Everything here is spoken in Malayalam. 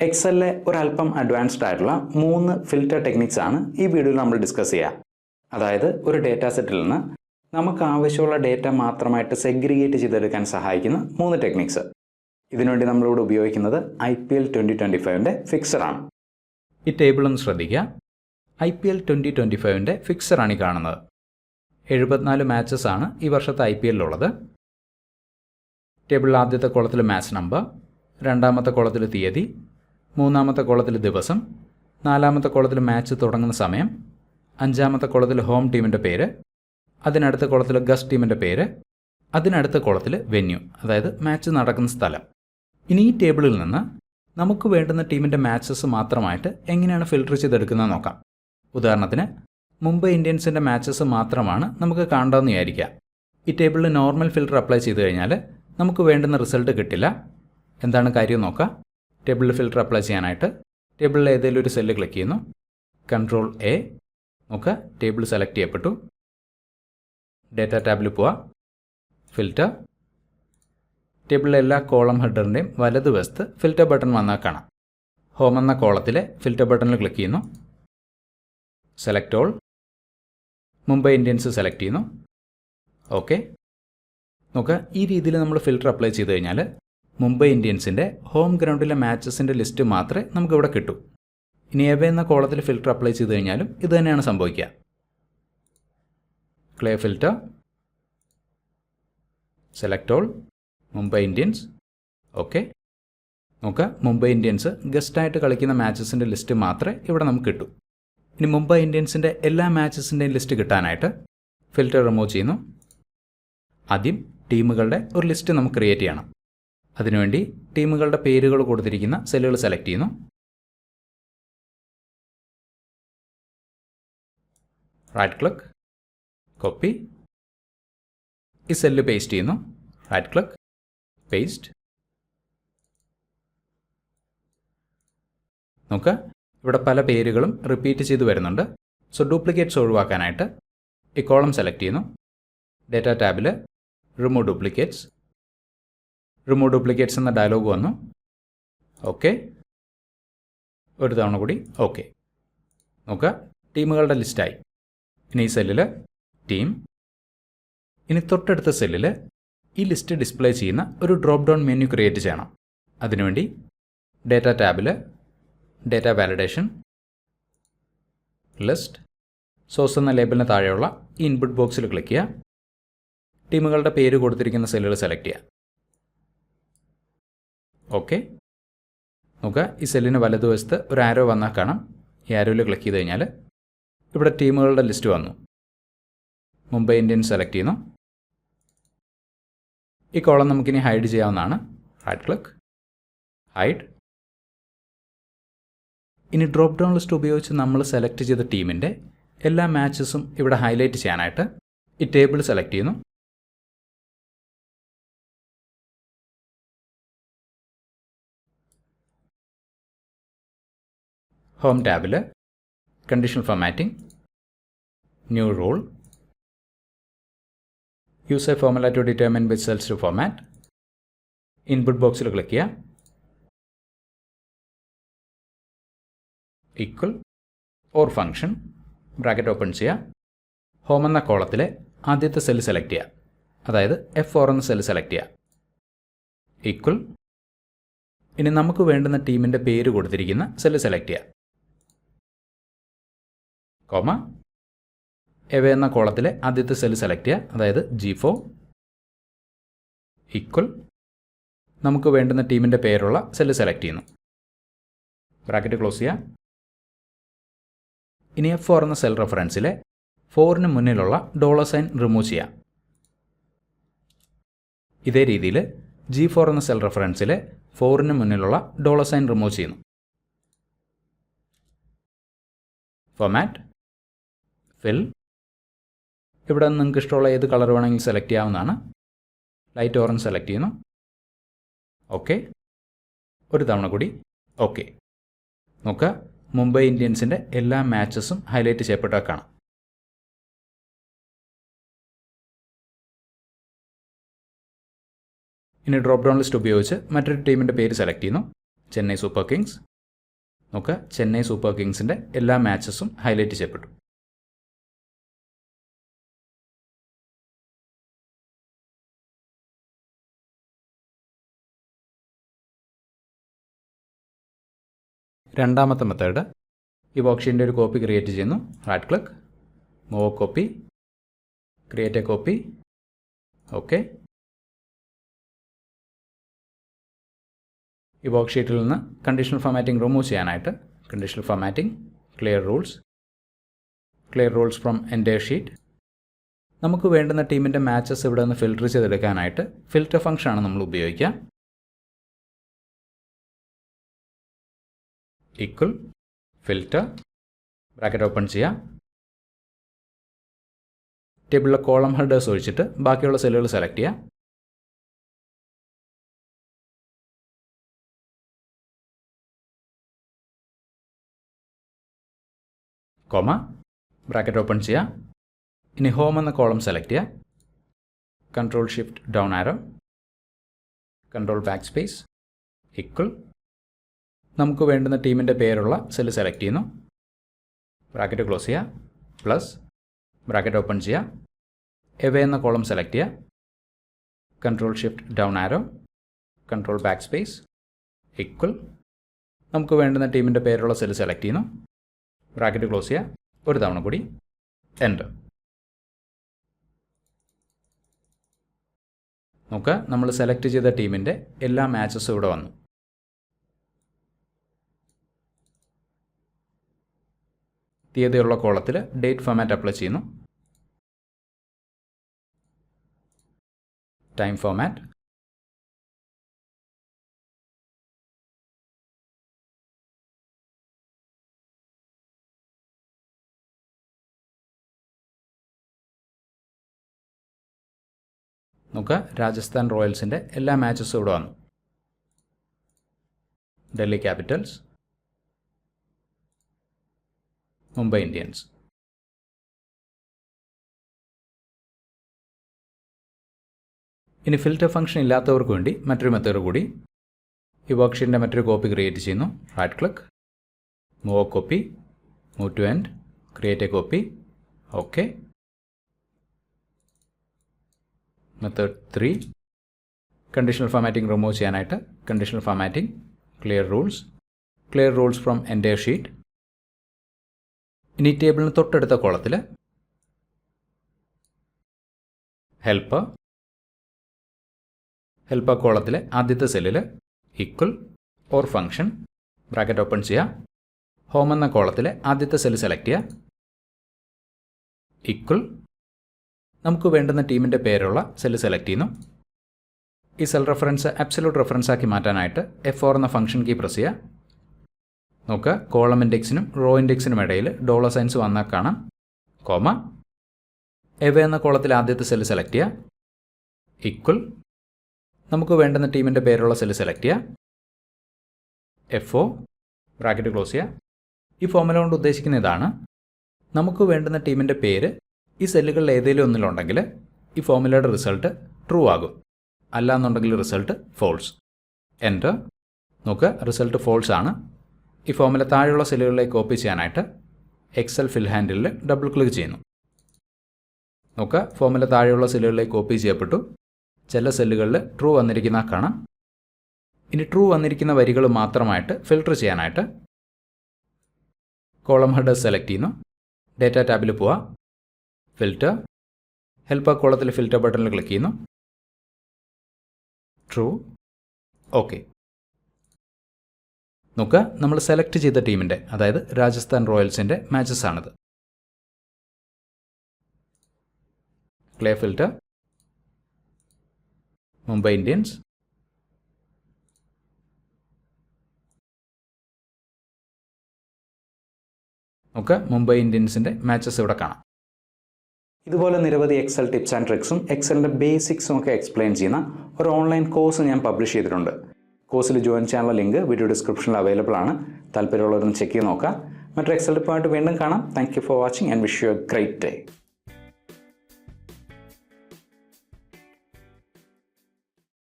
എക്സലിലെ ഒരല്പം അഡ്വാൻസ്ഡ് ആയിട്ടുള്ള മൂന്ന് ഫിൽറ്റർ ടെക്നിക്സ് ആണ് ഈ വീഡിയോയിൽ നമ്മൾ ഡിസ്കസ് ചെയ്യുക അതായത് ഒരു ഡേറ്റ സെറ്റിൽ നിന്ന് നമുക്ക് ആവശ്യമുള്ള ഡേറ്റ മാത്രമായിട്ട് സെഗ്രിഗേറ്റ് ചെയ്തെടുക്കാൻ സഹായിക്കുന്ന മൂന്ന് ടെക്നിക്സ് ഇതിനുവേണ്ടി നമ്മളിവിടെ ഉപയോഗിക്കുന്നത് I P L twenty twenty ഫൈവിന്റെ ഫിക്സറാണ് ഈ ടേബിൾ ഒന്ന് ശ്രദ്ധിക്കുക. I P L twenty twenty ഫൈവിന്റെ ഫിക്സറാണ് ഈ കാണുന്നത്. എഴുപത്തിനാല് മാച്ചസ് ആണ് ഈ വർഷത്തെ ഐ പി എല്ലിലുള്ളത് ടേബിളിൽ ആദ്യത്തെ കുളത്തിൽ മാച്ച് നമ്പർ രണ്ടാമത്തെ കുളത്തിൽ തീയതി മൂന്നാമത്തെ കോളത്തിൽ ദിവസം നാലാമത്തെ കോളത്തിൽ മാച്ച് തുടങ്ങുന്ന സമയം അഞ്ചാമത്തെ കോളത്തിൽ ഹോം ടീമിന്റെ പേര് അതിനടുത്ത കോളത്തിൽ ഗസ്റ്റ് ടീമിന്റെ പേര് അതിനടുത്ത കോളത്തിൽ വെന്യൂ അതായത് മാച്ച് നടക്കുന്ന സ്ഥലം. ഇനി ഈ ടേബിളിൽ നിന്ന് നമുക്ക് വേണ്ടുന്ന ടീമിന്റെ മാച്ചസ് മാത്രമായിട്ട് എങ്ങനെയാണ് ഫിൽട്ടർ ചെയ്തെടുക്കുന്നത് നോക്കാം. ഉദാഹരണത്തിന് മുംബൈ ഇന്ത്യൻസിന്റെ മാച്ചസ് മാത്രമാണ് നമുക്ക് കാണേണ്ടതെന്ന് വിചാരിക്കുക. ഈ ടേബിളിൽ നോർമൽ ഫിൽട്ടർ അപ്ലൈ ചെയ്ത് കഴിഞ്ഞാൽ നമുക്ക് വേണ്ടുന്ന റിസൾട്ട് കിട്ടില്ല. എന്താണ് കാര്യം നോക്കാം ടേബിളിൽ ഫിൽട്ടർ അപ്ലൈ ചെയ്യാനായിട്ട് ടേബിളിൽ ഏതെങ്കിലും ഒരു സെല്ല് ക്ലിക്ക് ചെയ്യുന്നു. കൺട്രോൾ എ നോക്കുക ടേബിൾ സെലക്ട് ചെയ്യപ്പെട്ടു. ഡേറ്റ ടാബിൽ പോവാ. ഫിൽറ്റർ ടേബിളിലെ എല്ലാ കോളം ഹെഡറിന്റെയും വലതുവശത്ത് ഫിൽറ്റർ ബട്ടൺ വന്നാൽ കാണാം. ഹോം എന്ന കോളത്തിലെ ഫിൽറ്റർ ബട്ടണിൽ ക്ലിക്ക് ചെയ്യുന്നു. Select all Mumbai Indians select ചെയ്യുന്നു. ഓക്കെ നോക്കുക ഈ രീതിയിൽ നമ്മൾ ഫിൽറ്റർ അപ്ലൈ ചെയ്ത് കഴിഞ്ഞാൽ മുംബൈ ഇന്ത്യൻസിന്റെ ഹോം ഗ്രൗണ്ടിലെ മാച്ചസിന്റെ ലിസ്റ്റ് മാത്രമേ നമുക്കിവിടെ കിട്ടൂ. ഇനി എവ എന്ന കോളത്തിൽ ഫിൽറ്റർ അപ്ലൈ ചെയ്ത് കഴിഞ്ഞാലും ഇത് തന്നെയാണ് സംഭവിക്കുക. Clear filter select all Mumbai Indians okay. നോക്കുക മുംബൈ ഇന്ത്യൻസ് ഗസ്റ്റായിട്ട് കളിക്കുന്ന മാച്ചസിന്റെ ലിസ്റ്റ് മാത്രമേ ഇവിടെ നമുക്ക് കിട്ടൂ. ഇനി മുംബൈ ഇന്ത്യൻസിന്റെ എല്ലാ മാച്ചസിന്റെയും ലിസ്റ്റ് കിട്ടാനായിട്ട് ഫിൽറ്റർ റിമൂവ് ചെയ്യുന്നു. ആദ്യം ടീമുകളുടെ ഒരു ലിസ്റ്റ് നമുക്ക് ക്രിയേറ്റ് ചെയ്യണം. അതിനുവേണ്ടി ടീമുകളുടെ പേരുകൾ കൊടുത്തിരിക്കുന്ന സെല്ലുകൾ സെലക്ട് ചെയ്യുന്നു. റൈറ്റ് ക്ലിക്ക് കോപ്പി ഈ സെല്ല് പേസ്റ്റ് ചെയ്യുന്നു. റൈറ്റ് ക്ലിക്ക് പേസ്റ്റ് നോക്കുക ഇവിടെ പല പേരുകളും റിപ്പീറ്റ് ചെയ്ത് വരുന്നുണ്ട്. സോ ഡ്യൂപ്ലിക്കേറ്റ്സ് ഒഴിവാക്കാനായിട്ട് ഈ കോളം സെലക്ട് ചെയ്യുന്നു. ഡേറ്റ ടാബിൽ റിമൂവ് ഡ്യൂപ്ലിക്കേറ്റ്സ് റിമൂവ് ഡ്യൂപ്ലിക്കേറ്റ്സ് എന്ന ഡയലോഗ് വന്നു. ഓക്കെ ഒരു തവണ കൂടി. ഓക്കെ നോക്കുക. ടീമുകളുടെ ലിസ്റ്റായി ഇനി ഈ സെല്ലിൽ ടീം ഇനി തൊട്ടടുത്ത സെല്ലിൽ ഈ ലിസ്റ്റ് ഡിസ്പ്ലേ ചെയ്യുന്ന ഒരു ഡ്രോപ്പ് ഡൗൺ മെനു ക്രിയേറ്റ് ചെയ്യണം. അതിനുവേണ്ടി ഡേറ്റ ടാബിൽ ഡേറ്റ വാലിഡേഷൻ ലിസ്റ്റ് സോഴ്സ് എന്ന ലേബലിന് താഴെയുള്ള ഈ ഇൻപുട്ട് ബോക്സിൽ ക്ലിക്ക് ചെയ്യുക. ടീമുകളുടെ പേര് കൊടുത്തിരിക്കുന്ന സെല്ലുകൾ സെലക്ട് ചെയ്യുക. ഓക്കെ. നോക്കുക ഈ സെല്ലിന് വലതുവശത്ത് ഒരു ആരോ വന്നാൽ കാണാം. ഈ ആരോയിൽ ക്ലിക്ക് ചെയ്ത് കഴിഞ്ഞാൽ ഇവിടെ ടീമുകളുടെ ലിസ്റ്റ് വന്നു. മുംബൈ ഇന്ത്യൻസ് സെലക്ട് ചെയ്യുന്നു. ഈ കോളം നമുക്കിനി ഹൈഡ് ചെയ്യാവുന്നതാണ്. റൈറ്റ് ക്ലിക്ക് ഹൈഡ് ഇനി ഡ്രോപ്പ് ഡൗൺ ലിസ്റ്റ് ഉപയോഗിച്ച് നമ്മൾ സെലക്ട് ചെയ്ത ടീമിന്റെ എല്ലാ മാച്ചസും ഇവിടെ ഹൈലൈറ്റ് ചെയ്യാനായിട്ട് ഈ ടേബിൾ സെലക്ട് ചെയ്യുന്നു. ഹോം ടാബിൽ conditional formatting new rule use a formula to determine with cells to format input ബോക്സിൽ ക്ലിക്ക് ചെയ്യുക equal or function bracket open ചെയ്യുക ഹോം എന്ന കോളത്തിലെ ആദ്യത്തെ സെൽ സെലക്ട് ചെയ്യുക അതായത് എഫ് ഫോർ എന്ന സെൽ സെലക്ട് ചെയ്യുക ഈക്വൽ ഇനി നമുക്ക് വേണ്ടുന്ന ടീമിന്റെ പേര് കൊടുത്തിരിക്കുന്ന സെല്ല് സെലക്ട് ചെയ്യുക കോമ. എവ എന്ന കോളത്തിലെ ആദ്യത്തെ സെൽ സെലക്ട് ചെയ്യുക. അതായത് ജി ഫോർ ഈക്വൽ നമുക്ക് വേണ്ടുന്ന ടീമിന്റെ പേരുള്ള സെല്ല് സെലക്ട് ചെയ്യുന്നു. ബ്രാക്കറ്റ് ക്ലോസ് ചെയ്യുക. ഇനി എഫ് ഫോർ എന്ന സെൽ റെഫറൻസിലെ ഫോറിന് മുന്നിലുള്ള ഡോളർ സൈൻ റിമൂവ് ചെയ്യാം ഇതേ രീതിയിൽ ജി ഫോർ എന്ന സെൽ റെഫറൻസിലെ ഫോറിന് മുന്നിലുള്ള ഡോളർ സൈൻ റിമൂവ് ചെയ്യുന്നു. ഫോമാറ്റ് ഫിൽ ഇവിടെ നിങ്ങൾക്ക് ഇഷ്ടമുള്ള ഏത് കളർ വേണമെങ്കിലും സെലക്ട് ചെയ്യാവുന്നതാണ്. ലൈറ്റ് ഓറഞ്ച് സെലക്ട് ചെയ്യുന്നു. ഓക്കെ ഒരു തവണ കൂടി. ഓക്കെ നോക്കുക. മുംബൈ ഇന്ത്യൻസിന്റെ എല്ലാ മാച്ചസും ഹൈലൈറ്റ് ചെയ്യപ്പെട്ട കാണാം. ഇനി ഡ്രോപ്പ് ഡൗൺ ലിസ്റ്റ് ഉപയോഗിച്ച് മറ്റൊരു ടീമിന്റെ പേര് സെലക്ട് ചെയ്യുന്നു. ചെന്നൈ സൂപ്പർ കിങ്സ് നോക്കുക. ചെന്നൈ സൂപ്പർ കിങ്സിന്റെ എല്ലാ മാച്ചസും ഹൈലൈറ്റ് ചെയ്യപ്പെട്ടു. രണ്ടാമത്തെ മെത്തേഡ് ഈ ബോക്സിന്റെ ഒരു കോപ്പി ക്രിയേറ്റ് ചെയ്യുന്നു. Right click move copy create a copy okay ഈ ബോക്സ് വർക്ക്ഷീറ്റിൽ നിന്ന് കണ്ടീഷണൽ ഫോമാറ്റിംഗ് റിമൂവ് ചെയ്യാനായിട്ട് conditional formatting clear rules clear rules from entire sheet നമുക്ക് വേണ്ടുന്ന ടീമിന്റെ മാച്ചസ് ഇവിടെ നിന്ന് ഫിൽട്ടർ ചെയ്തെടുക്കാനായിട്ട് ഫിൽറ്റർ ഫംഗ്ഷനാണ് നമ്മൾ ഉപയോഗിക്കുക. ഈക്വൽ ഫിൽറ്റർ ബ്രാക്കറ്റ് ഓപ്പൺ ചെയ്യുക ടേബിളിലെ കോളം ഹെഡേഴ്സ് ഒഴിച്ചിട്ട് ബാക്കിയുള്ള സെല്ലുകൾ സെലക്ട് ചെയ്യുക കോമ ബ്രാക്കറ്റ് ഓപ്പൺ ചെയ്യുക ഇനി ഹോം എന്ന കോളം സെലക്ട് ചെയ്യുക control shift down arrow control backspace equal നമുക്ക് വേണ്ടുന്ന ടീമിന്റെ പേരുള്ള സെല്ല് സെലക്ട് ചെയ്യുന്നു. ബ്രാക്കറ്റ് ക്ലോസ് ചെയ്യുക. പ്ലസ് ബ്രാക്കറ്റ് ഓപ്പൺ ചെയ്യുക. എവേ എന്ന കോളം സെലക്ട് ചെയ്യുക. Control shift down arrow control backspace equal നമുക്ക് വേണ്ടുന്ന ടീമിന്റെ പേരുള്ള സെല്ല് സെലക്ട് ചെയ്യുന്നു. ബ്രാക്കറ്റ് ക്ലോസ് ചെയ്യുക. ഒരു തവണ കൂടി. എന്റർ നോക്കുക നമ്മൾ സെലക്ട് ചെയ്ത ടീമിന്റെ എല്ലാ മാച്ചസും ഇവിടെ വന്നു. തീയതിയുള്ള കോളത്തിൽ ഡേറ്റ് ഫോമാറ്റ് അപ്ലൈ ചെയ്യുന്നു. ടൈം ഫോമാറ്റ് നമുക്ക് രാജസ്ഥാൻ റോയൽസിന്റെ എല്ലാ മാച്ചസും ഇവിടെ വന്നു. ഡൽഹി ക്യാപിറ്റൽസ്. മുംബൈ ഇന്ത്യൻസ്. ഇനി ഫിൽറ്റർ ഫംഗ്ഷൻ ഇല്ലാത്തവർക്ക് വേണ്ടി മറ്റൊരു മെത്തേഡ് കൂടി. ഈ വർക്ക്ഷീറ്റിന്റെ മറ്റൊരു കോപ്പി ക്രിയേറ്റ് ചെയ്യുന്നു. Right click move copy move to end create a copy okay method three conditional formatting remove ചെയ്യാനായിട്ട് conditional formatting clear rules clear rules from entire sheet ഇനി ടേബിളിന് തൊട്ടടുത്ത കോളത്തിൽ ഹെൽപ്പ് ഹെൽപ്പ് കോളത്തിലെ ആദ്യത്തെ സെല്ലിൽ equal or function bracket open ചെയ്യുക ഹോം എന്ന കോളത്തിലെ ആദ്യത്തെ സെല്ല് സെലക്ട് ചെയ്യുക ഇക്വൽ നമുക്ക് വേണ്ടുന്ന ടീമിന്റെ പേരുള്ള സെല്ല് സെലക്ട് ചെയ്യുന്നു. ഈ സെൽ റെഫറൻസ് അബ്സല്യൂട്ട് റെഫറൻസ് ആക്കി മാറ്റാനായിട്ട് എഫ് ഓർ എന്ന ഫംഗ്ഷൻ കീ പ്രസ് ചെയ്യുക നോക്കുക കോളം ഇൻഡെക്സിനും റോ ഇൻഡെക്സിനും ഇടയിൽ ഡോളർ സൈൻസ് വന്നാൽ കാണാം. കോമ. എവ എന്ന കോളത്തിൽ ആദ്യത്തെ സെല്ല് സെലക്ട് ചെയ്യുക ഇക്വൽ നമുക്ക് വേണ്ടുന്ന ടീമിന്റെ പേരുള്ള സെല്ല് സെലക്ട് ചെയ്യുക എഫ് ഒ ബ്രാക്കറ്റ് ക്ലോസ് ചെയ്യുക ഈ ഫോമുല കൊണ്ട് ഉദ്ദേശിക്കുന്ന ഇതാണ്. നമുക്ക് വേണ്ടുന്ന ടീമിന്റെ പേര് ഈ സെല്ലുകളിൽ ഏതെങ്കിലും ഒന്നിലുണ്ടെങ്കിൽ ഈ ഫോമുലയുടെ റിസൾട്ട് ട്രൂ ആകും. അല്ല എന്നുണ്ടെങ്കിൽ റിസൾട്ട് ഫോൾസ് എന്റർ നോക്കുക റിസൾട്ട് ഫോൾസ് ആണ്. ഈ ഫോമിലെ താഴെയുള്ള സെല്ലുകളിലേക്ക് കോപ്പി ചെയ്യാനായിട്ട് എക്സൽ ഫിൽ ഹാൻഡിലിൽ ഡബിൾ ക്ലിക്ക് ചെയ്യുന്നു. നോക്കുക ഫോമിലെ താഴെയുള്ള സെല്ലുകളിലേക്ക് കോപ്പി ചെയ്യപ്പെട്ടു. ചില സെല്ലുകളിൽ ട്രൂ വന്നിരിക്കുന്ന കാണാം. ഇനി ട്രൂ വന്നിരിക്കുന്ന വരികൾ മാത്രമായിട്ട് ഫിൽട്ടർ ചെയ്യാനായിട്ട് കോളം ഹെഡർ സെലക്ട് ചെയ്യുന്നു. ഡേറ്റ ടാബിൽ പോവുക ഫിൽറ്റർ ഹെൽപ്പ് കോളത്തിൽ ഫിൽറ്റർ ബട്ടണിൽ ക്ലിക്ക് ചെയ്യുന്നു. ട്രൂ ഓക്കെ നോക്കുക. നമ്മൾ സെലക്ട് ചെയ്ത ടീമിന്റെ അതായത് രാജസ്ഥാൻ റോയൽസിന്റെ മാച്ചസ് ആണിത്. ക്ലേ ഫിൽറ്റർ മുംബൈ ഇന്ത്യൻസ് നോക്കുക. മുംബൈ ഇന്ത്യൻസിന്റെ മാച്ചസ് ഇവിടെ കാണാം. ഇതുപോലെ നിരവധി എക്സൽ ടിപ്സ് ആൻഡ് ട്രിക്സും എക്സലിന്റെ ബേസിക്സും ഒക്കെ എക്സ്പ്ലെയിൻ ചെയ്യുന്ന ഒരു ഓൺലൈൻ കോഴ്സ് ഞാൻ പബ്ലിഷ് ചെയ്തിട്ടുണ്ട്. കോഴ്സിൽ ജോയിൻ ചെയ്യാനുള്ള ലിങ്ക് വീഡിയോ ഡിസ്ക്രിപ്ഷനിൽ അവൈലബിൾ ആണ്. താല്പര്യമുള്ളവരൊന്ന് ചെക്ക് ചെയ്ത് നോക്കാം മറ്റൊരു എക്സൽ പോയിട്ട് വീണ്ടും കാണാം. Thank you for watching and wish you a great day